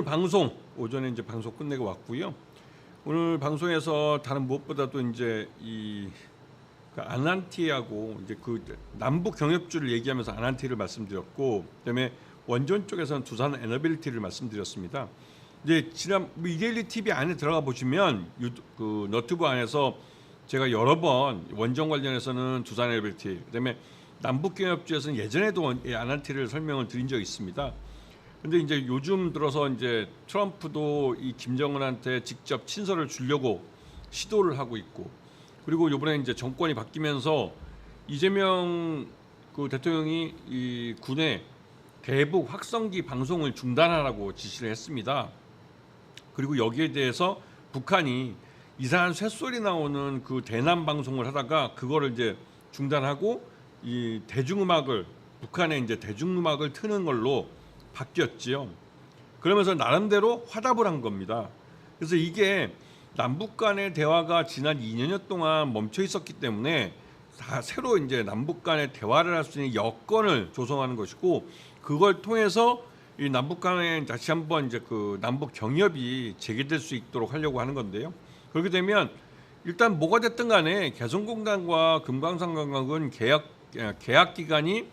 오늘 방송 오전에 이제 방송 끝내고 왔고요. 오늘 방송에서 다른 무엇보다도 이제 이그 아난티하고 이제 그 남북 경협주를 얘기하면서 아난티를 말씀드렸고 그다음에 원전 쪽에서는 두산 에너빌리티를 말씀드렸습니다. 이제 지난 뭐 이데일리 TV 안에 들어가 보시면 유, 그 너튜브 안에서 제가 여러 번 원전 관련해서는 두산 에너빌리티 그다음에 남북 경협주에서는 예전에도 아난티를 설명을 드린 적이 있습니다. 근데 이제 요즘 들어서 이제 트럼프도 이 김정은한테 직접 친서를 주려고 시도를 하고 있고 그리고 이번에 이제 정권이 바뀌면서 이재명 그 대통령이 이 군의 대북 확성기 방송을 중단하라고 지시를 했습니다. 그리고 여기에 대해서 북한이 이상한 쇳소리 나오는 그 대남 방송을 하다가 그거를 이제 중단하고 이 대중음악을 북한의 이제 대중음악을 트는 걸로 바뀌었지요. 그러면서 나름대로 화답을 한 겁니다. 그래서 이게 남북 간의 대화가 지난 2년여 동안 멈춰 있었기 때문에 다 새로 이제 남북 간의 대화를 할 수 있는 여건을 조성하는 것이고 그걸 통해서 이 남북 간에 다시 한번 이제 그 남북 경협이 재개될 수 있도록 하려고 하는 건데요. 그렇게 되면 일단 뭐가 됐든 간에 개성공단과 금강산 관광은 계약 계약 기간이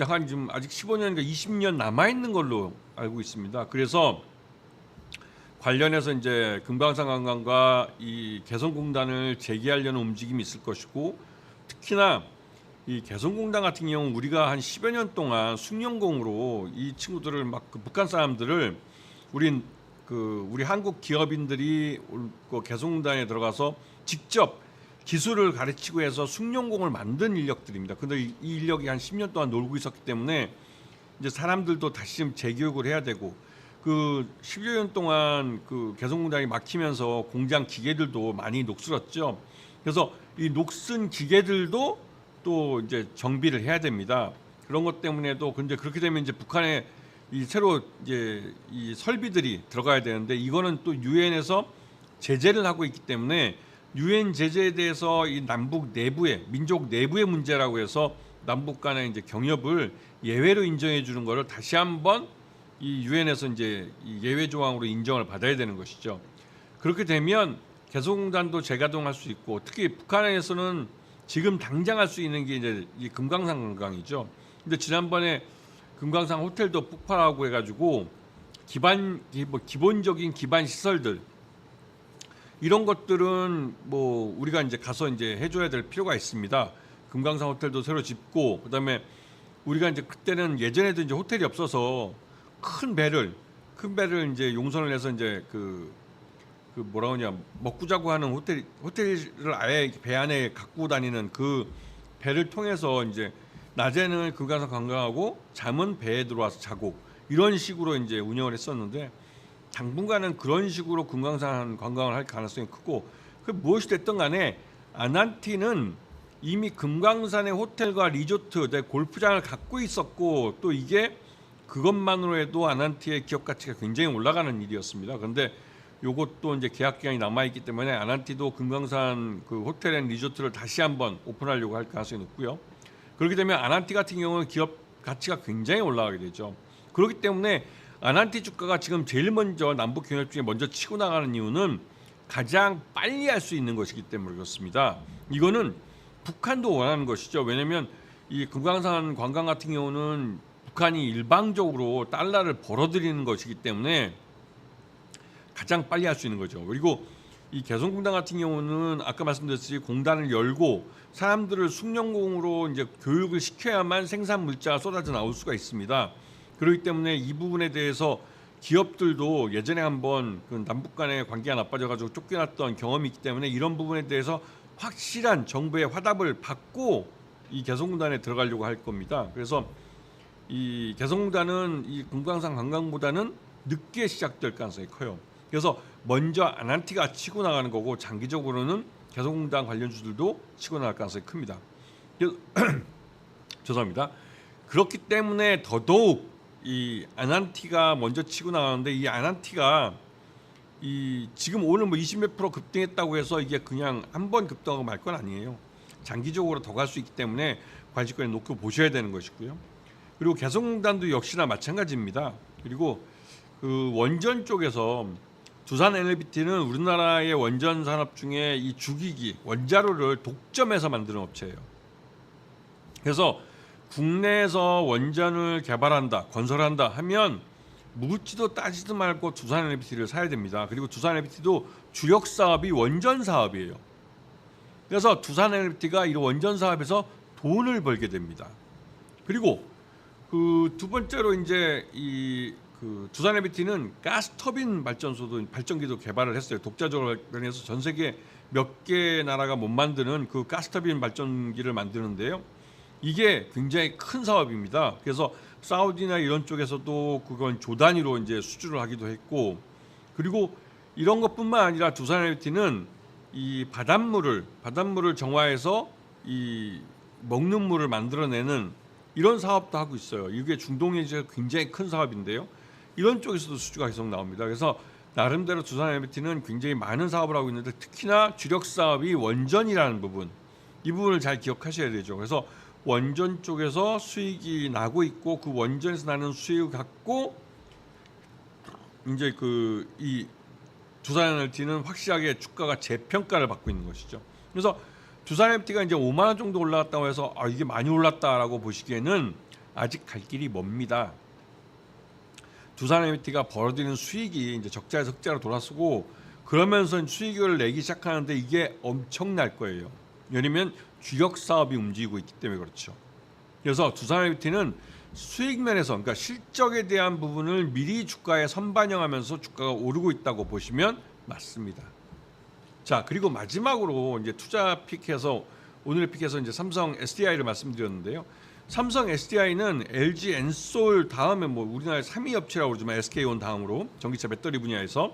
약 한 지금 아직 15년인가 20년 남아 있는 걸로 알고 있습니다. 그래서 관련해서 이제 금강산 관광과 이 개성공단을 재개하려는 움직임이 있을 것이고 특히나 이 개성공단 같은 경우 우리가 한 10여 년 동안 숙련공으로 이 친구들을 막 그 북한 사람들을 우린 그 우리 한국 기업인들이 올- 그 개성공단에 들어가서 직접 기술을 가르치고 해서 숙련공을 만든 인력들입니다. 근데 이, 이 인력이 한 10년 동안 놀고 있었기 때문에 이제 사람들도 다시 좀 재교육을 해야 되고 그 10여 년 동안 그 개성공단이 막히면서 공장 기계들도 많이 녹슬었죠. 그래서 이 녹슨 기계들도 또 이제 정비를 해야 됩니다. 그런 것 때문에도 근데 그렇게 되면 이제 북한에 이 새로 이제 이 설비들이 들어가야 되는데 이거는 또 유엔에서 제재를 하고 있기 때문에 유엔 제재에 대해서 이 남북 내부의 민족 내부의 문제라고 해서 남북 간의 이제 경협을 예외로 인정해 주는 거를 다시 한번 이 유엔에서 이제 이 예외 조항으로 인정을 받아야 되는 것이죠. 그렇게 되면 개성공단도 재가동할 수 있고 특히 북한에서는 지금 당장 할 수 있는 게 이제 이 금강산 관광이죠. 근데 지난번에 금강산 호텔도 폭발하고 해가지고 기반 기- 뭐 기본적인 기반 시설들 이런 것들은 뭐 우리가 이제 가서 이제 해줘야 될 필요가 있습니다. 금강산 호텔도 새로 짓고 그다음에 우리가 이제 그때는 예전에도 이제 호텔이 없어서 큰 배를 큰 배를 이제 용선을 해서 이제 그, 그 뭐라 그러냐 먹고 자고 하는 호텔 호텔을 아예 배 안에 갖고 다니는 그 배를 통해서 이제 낮에는 금강산 관광하고 잠은 배에 들어와서 자고 이런 식으로 이제 운영을 했었는데 당분간은 그런 식으로 금강산 관광을 할 가능성이 크고 그 무엇이 됐든 간에 아난티는 이미 금강산의 호텔과 리조트, 내 골프장을 갖고 있었고 또 이게 그것만으로 해도 아난티의 기업 가치가 굉장히 올라가는 일이었습니다. 그런데 요것도 이제 계약 기간이 남아 있기 때문에 아난티도 금강산 그 호텔 앤 리조트를 다시 한번 오픈하려고 할 가능성이 높고요. 그렇게 되면 아난티 같은 경우는 기업 가치가 굉장히 올라가게 되죠. 그렇기 때문에 아난티 주가가 지금 제일 먼저 남북 경협 중에 먼저 치고 나가는 이유는 가장 빨리 할 수 있는 것이기 때문에 그렇습니다. 이거는 북한도 원하는 것이죠. 왜냐하면 이 금강산 관광 같은 경우는 북한이 일방적으로 달러를 벌어들이는 것이기 때문에 가장 빨리 할 수 있는 거죠. 그리고 이 개성공단 같은 경우는 아까 말씀드렸듯이 공단을 열고 사람들을 숙련공으로 이제 교육을 시켜야만 생산 물자가 쏟아져 나올 수가 있습니다. 그렇기 때문에 이 부분에 대해서 기업들도 예전에 한번 그 남북 간의 관계가 나빠져가지고 쫓겨났던 경험이 있기 때문에 이런 부분에 대해서 확실한 정부의 화답을 받고 이 개성공단에 들어가려고 할 겁니다. 그래서 이 개성공단은 이 금강산 관광보다는 늦게 시작될 가능성이 커요. 그래서 먼저 아난티가 치고 나가는 거고 장기적으로는 개성공단 관련주들도 치고 나갈 가능성이 큽니다. 죄송합니다. 그렇기 때문에 더더욱 이 아난티가 먼저 치고 나가는데 이 아난티가 이 지금 오늘 뭐 20몇 프로 급등했다고 해서 이게 그냥 한 번 급등하고 말 건 아니에요. 장기적으로 더 갈 수 있기 때문에 관심권에 놓고 보셔야 되는 것이고요. 그리고 개성공단도 역시나 마찬가지입니다. 그리고 그 원전 쪽에서 두산 NLBT는 우리나라의 원전 산업 중에 이 주기기 원자로를 독점해서 만드는 업체예요. 그래서 국내에서 원전을 개발한다, 건설한다 하면 묻지도 따지도 말고 두산 NLBT를 사야 됩니다. 그리고 두산 NLBT도 주력 사업이 원전 사업이에요. 그래서 두산 NLBT가 이 원전 사업에서 돈을 벌게 됩니다. 그리고 그 두 번째로 이제 이 그 두산 NLBT는 가스 터빈 발전소도 발전기도 개발을 했어요. 독자적으로 발전해서 전 세계 몇 개 나라가 못 만드는 그 가스 터빈 발전기를 만드는데요. 이게 굉장히 큰 사업입니다. 그래서 사우디나 이런 쪽에서도 그건 조 단위로 이제 수주를 하기도 했고 그리고 이런 것뿐만 아니라 두산 LT는 이 바닷물을 바닷물을 정화해서 이 먹는 물을 만들어내는 이런 사업도 하고 있어요. 이게 중동에 이제 굉장히 큰 사업인데요. 이런 쪽에서도 수주가 계속 나옵니다. 그래서 나름대로 두산 LT는 굉장히 많은 사업을 하고 있는데 특히나 주력 사업이 원전이라는 부분 이 부분을 잘 기억하셔야 되죠. 그래서 원전 쪽에서 수익이 나고 있고 그 원전에서 나는 수익을 갖고 이제 그 이 두산 NLT는 확실하게 주가가 재평가를 받고 있는 것이죠. 그래서 두산 NLT가 이제 5만 원 정도 올라갔다고 해서 아 이게 많이 올랐다라고 보시기에는 아직 갈 길이 먼니다. 두산 NLT가 벌어들이는 수익이 이제 적자에서 흑자로 돌아서고 그러면서 수익을 내기 시작하는데 이게 엄청날 거예요. 왜냐면 주력 사업이 움직이고 있기 때문에 그렇죠. 그래서 두산 LBT는 수익 면에서 그러니까 실적에 대한 부분을 미리 주가에 선반영하면서 주가가 오르고 있다고 보시면 맞습니다. 자 그리고 마지막으로 이제 투자 픽해서 오늘의 픽에서 이제 삼성 SDI를 말씀드렸는데요. 삼성 SDI는 LG 엔솔 다음에 뭐 우리나라의 3위 업체라고 그러지만 SK온 다음으로 전기차 배터리 분야에서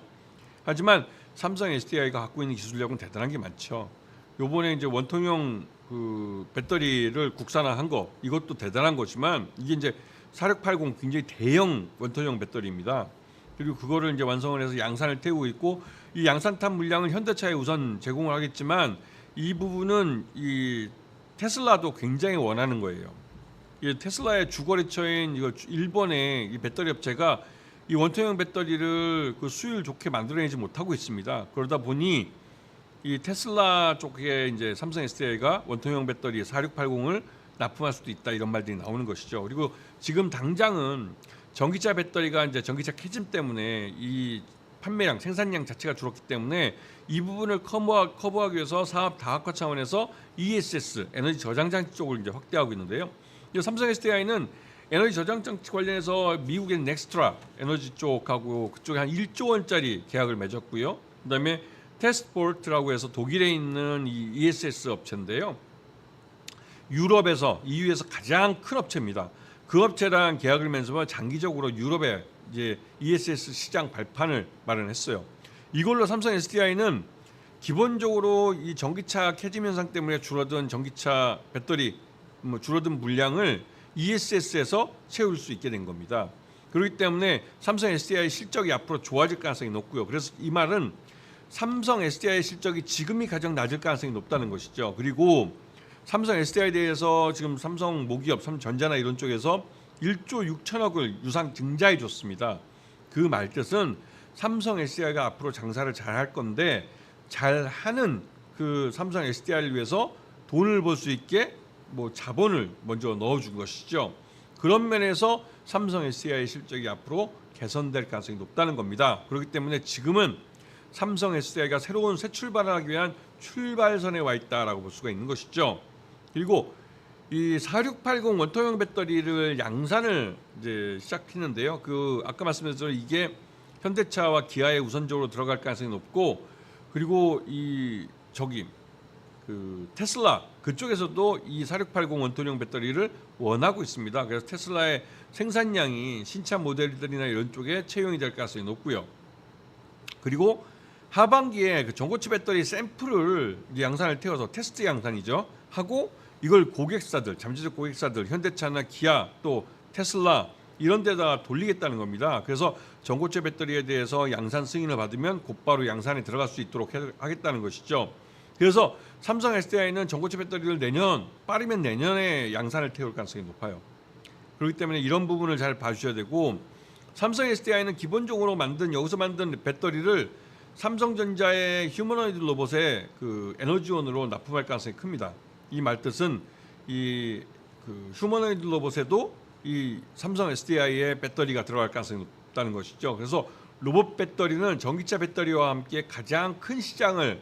하지만 삼성 SDI가 갖고 있는 기술력은 대단한 게 많죠. 요번에 이제 원통형 그 배터리를 국산화한 거 이것도 대단한 거지만 이게 이제 4680 굉장히 대형 원통형 배터리입니다. 그리고 그거를 이제 완성을 해서 양산을 태우고 있고 이 양산탄 물량은 현대차에 우선 제공을 하겠지만 이 부분은 이 테슬라도 굉장히 원하는 거예요. 이 테슬라의 주거래처인 이거 일본의 이 배터리 업체가 이 원통형 배터리를 그 수율 좋게 만들어내지 못하고 있습니다. 그러다 보니 이 테슬라 쪽에 이제 삼성 SDI가 원통형 배터리 4680을 납품할 수도 있다 이런 말들이 나오는 것이죠. 그리고 지금 당장은 전기차 배터리가 이제 전기차 캐짐 때문에 이 판매량 생산량 자체가 줄었기 때문에 이 부분을 커버하, 커버하기 위해서 사업 다각화 차원에서 ESS 에너지 저장 장치 쪽을 이제 확대하고 있는데요. 이 삼성 SDI는 에너지 저장 장치 관련해서 미국의 넥스트라 에너지 쪽하고 그쪽에 한 1조 원짜리 계약을 맺었고요. 그다음에 테스트볼트라고 해서 독일에 있는 이 ESS 업체인데요. 유럽에서 EU에서 가장 큰 업체입니다. 그 업체랑 계약을 맺으면 장기적으로 유럽에 이제 ESS 시장 발판을 마련했어요. 이걸로 삼성 SDI는 기본적으로 이 전기차 캐짐 현상 때문에 줄어든 전기차 배터리 뭐 줄어든 물량을 ESS에서 채울 수 있게 된 겁니다. 그렇기 때문에 삼성 SDI 실적이 앞으로 좋아질 가능성이 높고요. 그래서 이 말은 삼성 SDI의 실적이 지금이 가장 낮을 가능성이 높다는 것이죠. 그리고 삼성 SDI에 대해서 지금 삼성 모기업, 삼전자나 이런 쪽에서 1조 6천억을 유상 증자해 줬습니다. 그 말 뜻은 삼성 SDI가 앞으로 장사를 잘 할 건데 잘 하는 그 삼성 SDI를 위해서 돈을 벌 수 있게 뭐 자본을 먼저 넣어 준 것이죠. 그런 면에서 삼성 SDI의 실적이 앞으로 개선될 가능성이 높다는 겁니다. 그렇기 때문에 지금은 삼성 SDI가 새로운 새 출발을 하기 위한 출발선에 와 있다라고 볼 수가 있는 것이죠. 그리고 이 4680 원통형 배터리를 양산을 이제 시작했는데요. 그 아까 말씀드렸죠 이게 현대차와 기아에 우선적으로 들어갈 가능성이 높고 그리고 이 저기 그 테슬라 그쪽에서도 이 4680 원통형 배터리를 원하고 있습니다. 그래서 테슬라의 생산량이 신차 모델들이나 이런 쪽에 채용이 될 가능성이 높고요. 그리고 하반기에 그 전고체 배터리 샘플을 양산을 태워서 테스트 양산이죠 하고 이걸 고객사들 잠재적 고객사들 현대차나 기아 또 테슬라 이런 데다 돌리겠다는 겁니다. 그래서 전고체 배터리에 대해서 양산 승인을 받으면 곧바로 양산에 들어갈 수 있도록 해- 하겠다는 것이죠. 그래서 삼성 SDI는 전고체 배터리를 내년 빠르면 내년에 양산을 태울 가능성이 높아요. 그렇기 때문에 이런 부분을 잘 봐주셔야 되고 삼성 SDI는 기본적으로 만든 여기서 만든 배터리를 삼성전자의 휴머노이드 로봇에 그 에너지원으로 납품할 가능성이 큽니다. 이 말뜻은 이 그 휴머노이드 로봇에도 이 삼성 SDI의 배터리가 들어갈 가능성이 높다는 것이죠. 그래서 로봇 배터리는 전기차 배터리와 함께 가장 큰 시장을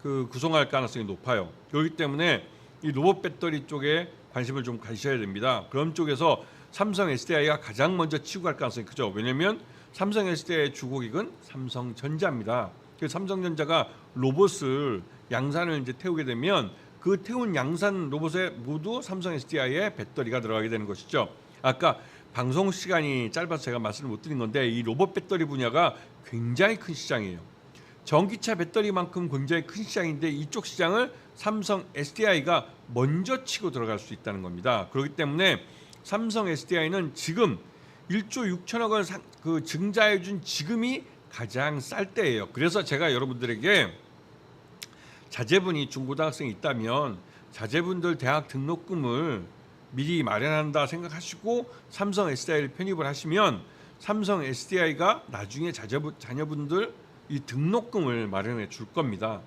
그 구성할 가능성이 높아요. 그렇기 때문에 이 로봇 배터리 쪽에 관심을 좀 가지셔야 됩니다. 그런 쪽에서 삼성 SDI가 가장 먼저 치고 갈 가능성이 크죠. 왜냐하면 삼성 SDI의 주고객은 삼성전자입니다. 그래서 삼성전자가 로봇을 양산을 이제 태우게 되면 그 태운 양산 로봇에 모두 삼성 SDI의 배터리가 들어가게 되는 것이죠. 아까 방송 시간이 짧아서 제가 말씀을 못 드린 건데 이 로봇 배터리 분야가 굉장히 큰 시장이에요. 전기차 배터리만큼 굉장히 큰 시장인데 이쪽 시장을 삼성 SDI가 먼저 치고 들어갈 수 있다는 겁니다. 그렇기 때문에 삼성 SDI는 지금 1조 6천억 원 그 증자해 준 지금이 가장 쌀 때예요. 그래서 제가 여러분들에게 자제분이 중고등학생이 있다면 자제분들 대학 등록금을 미리 마련한다 생각하시고 삼성 SDI를 편입을 하시면 삼성 SDI가 나중에 자녀분들 이 등록금을 마련해 줄 겁니다.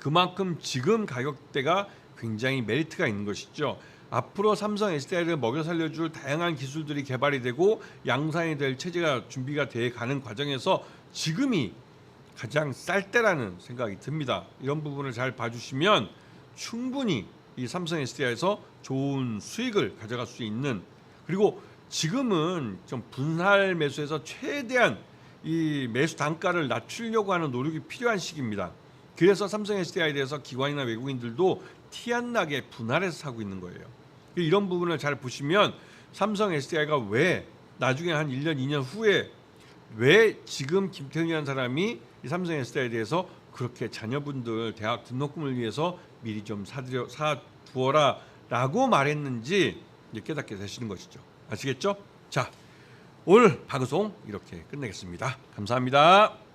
그만큼 지금 가격대가 굉장히 메리트가 있는 것이죠. 앞으로 삼성 SDI를 먹여 살려줄 다양한 기술들이 개발이 되고 양산이 될 체제가 준비가 돼 가는 과정에서 지금이 가장 쌀 때라는 생각이 듭니다. 이런 부분을 잘 봐주시면 충분히 이 삼성 SDI에서 좋은 수익을 가져갈 수 있는 그리고 지금은 좀 분할 매수에서 최대한 이 매수 단가를 낮추려고 하는 노력이 필요한 시기입니다. 그래서 삼성 SDI에 대해서 기관이나 외국인들도 티 안 나게 분할해서 사고 있는 거예요. 이런 부분을 잘 보시면 삼성 SDI가 왜 나중에 한 1년, 2년 후에 왜 지금 김태훈이라는 사람이 이 삼성 SDI에 대해서 그렇게 자녀분들 대학 등록금을 위해서 미리 좀 사드려 사두어라라고 말했는지 깨닫게 되시는 것이죠. 아시겠죠? 자, 오늘 방송 이렇게 끝내겠습니다. 감사합니다.